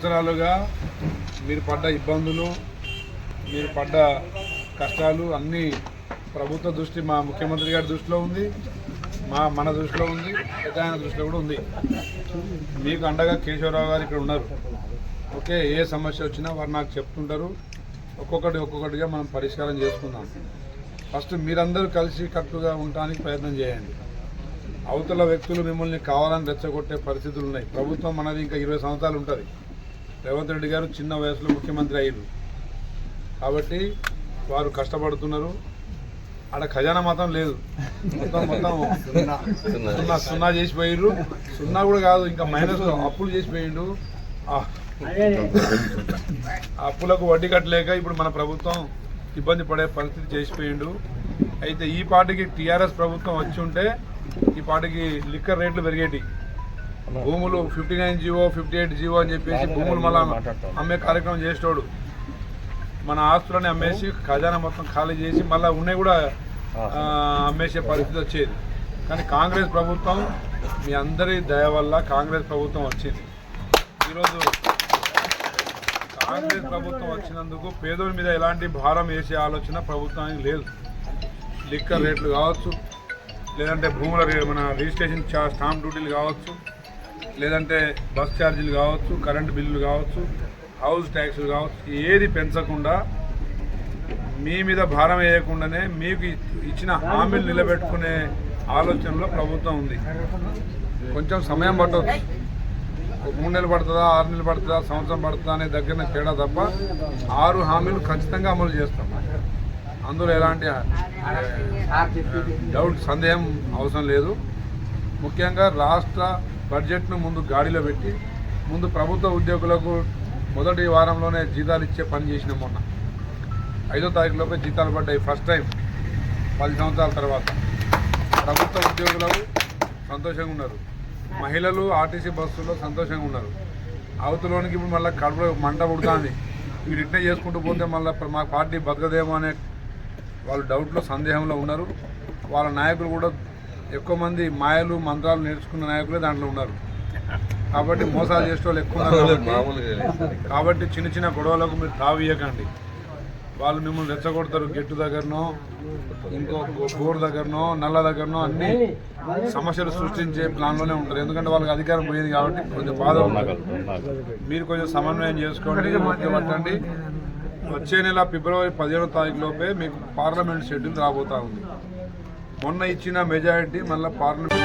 సంవత్సరాలుగా మీరు పడ్డ ఇబ్బందులు మీరు పడ్డ కష్టాలు అన్నీ ప్రభుత్వ దృష్టి మా ముఖ్యమంత్రి గారి దృష్టిలో ఉంది మా మన దృష్టిలో ఉంది పెద్ద ఆయన దృష్టిలో కూడా ఉంది. మీకు అండగా కేశవరావు గారు ఇక్కడ ఉన్నారు. ఓకే ఏ సమస్య వచ్చినా వారు నాకు చెప్తుంటారు. ఒక్కొక్కటి ఒక్కొక్కటిగా మనం పరిష్కారం చేసుకుందాం. ఫస్ట్ మీరందరూ కలిసి కట్టుగా ఉండడానికి ప్రయత్నం చేయండి. అవతల వ్యక్తులు మిమ్మల్ని కావాలని రెచ్చగొట్టే పరిస్థితులు ఉన్నాయి. ప్రభుత్వం మనది ఇంకా ఇరవై సంవత్సరాలు ఉంటుంది. రేవంత్ రెడ్డి గారు చిన్న వయసులో ముఖ్యమంత్రి అయ్యారు కాబట్టి వారు కష్టపడుతున్నారు. ఆడ ఖజానా మాత్రం లేదు. మొత్తం మొత్తం సున్నా. సున్నా. చేసి పోయిర్రు సున్నా కూడా కాదు ఇంకా మైనస్ అప్పులు చేసి పోయిండు. ఆ. ఆ అప్పులకు వడ్డీ కట్టలేక ఇప్పుడు మన ప్రభుత్వం ఇబ్బంది పడే పరిస్థితి చేసిపోయిండు అయితే ఈ పాటికి టీఆర్ఎస్ ప్రభుత్వం వచ్చి ఉంటే ఈ పాటికి లిక్కర్ రేట్లు పెరిగేటి భూములు fifty nine GO fifty eight GO అని చెప్పేసి భూములు మళ్ళా అమ్మే కార్యక్రమం చేసేటోడు. మన ఆస్తులని అమ్మేసి ఖజానా మొత్తం ఖాళీ చేసి మళ్ళీ ఉన్నాయి కూడా అమ్మేసే పరిస్థితి వచ్చేది. కానీ కాంగ్రెస్ ప్రభుత్వం మీ అందరి దయ వల్ల కాంగ్రెస్ ప్రభుత్వం వచ్చింది. ఈరోజు కాంగ్రెస్ ప్రభుత్వం వచ్చినందుకు పేదోడి మీద ఎలాంటి భారం వేసే ఆలోచన ప్రభుత్వానికి లేదు. లిక్కర్ రేట్లు కావచ్చు లేదంటే భూముల మన రిజిస్ట్రేషన్ స్టాంప్ డ్యూటీలు కావచ్చు లేదంటే బస్ ఛార్జీలు కావచ్చు కరెంటు బిల్లులు కావచ్చు హౌస్ ట్యాక్సులు కావచ్చు ఏది పెంచకుండా మీ మీద భారం వేయకుండానే మీకు ఇచ్చిన హామీలు నిలబెట్టుకునే ఆలోచనలో ప్రభుత్వం ఉంది. కొంచెం సమయం పట్టవచ్చు ఒక మూడు నెలలు పడుతుందా ఆరు నెలలు పడుతుందా సంవత్సరం పడుతుందా అనే దగ్గర తేడా తప్ప ఆరు హామీలు ఖచ్చితంగా అమలు చేస్తాం. అందులో ఎలాంటి డౌట్ సందేహం అవసరం లేదు. ముఖ్యంగా రాష్ట్ర బడ్జెట్ను ముందు గాడిలో పెట్టి ముందు ప్రభుత్వ ఉద్యోగులకు మొదటి వారంలోనే జీతాలు ఇచ్చే పని చేసిన మొన్న. ఐదో తారీఖులోపే జీతాలు పడ్డాయి ఫస్ట్ టైం పది సంవత్సరాల తర్వాత. ప్రభుత్వ ఉద్యోగులకు సంతోషంగా ఉన్నారు. మహిళలు ఆర్టీసీ బస్సులో సంతోషంగా ఉన్నారు. అవతలోనికి ఇప్పుడు మళ్ళీ కడుపులో మంట పుడుతుంది. ఇవి రిటర్న్ చేసుకుంటూ పోతే మళ్ళీ మా పార్టీ బతకదేమో అనే వాళ్ళు డౌట్లో సందేహంలో ఉన్నారు. వాళ్ళ నాయకులు కూడా ఎక్కువ మంది మాయలు మంత్రాలు నేర్చుకున్న నాయకులే దాంట్లో ఉన్నారు. కాబట్టి మోసాలు చేసే వాళ్ళు ఎక్కువ ఉన్నారు కాబట్టి చిన్న చిన్న గొడవలకు మీరు తావియకండి వాళ్ళు మిమ్మల్ని రెచ్చగొడతారు గెట్టు దగ్గరనో ఇంకో గోడు దగ్గరనో నల్ల దగ్గరనో అన్ని సమస్యలు సృష్టించే ప్లాన్లోనే ఉంటారు. ఎందుకంటే వాళ్ళకి అధికారం పోయేది కాబట్టి కొంచెం బాధ ఉంటుంది. మీరు కొంచెం సమన్వయం చేసుకోండి పట్టండి వచ్చే నెల ఫిబ్రవరి పదిహేనో తారీఖు లోపే మీకు పార్లమెంట్ షెడ్యూల్ రాబోతా ఉంది. మొన్న ఇచ్చిన మెజారిటీ మళ్ళీ పార్లమెంట్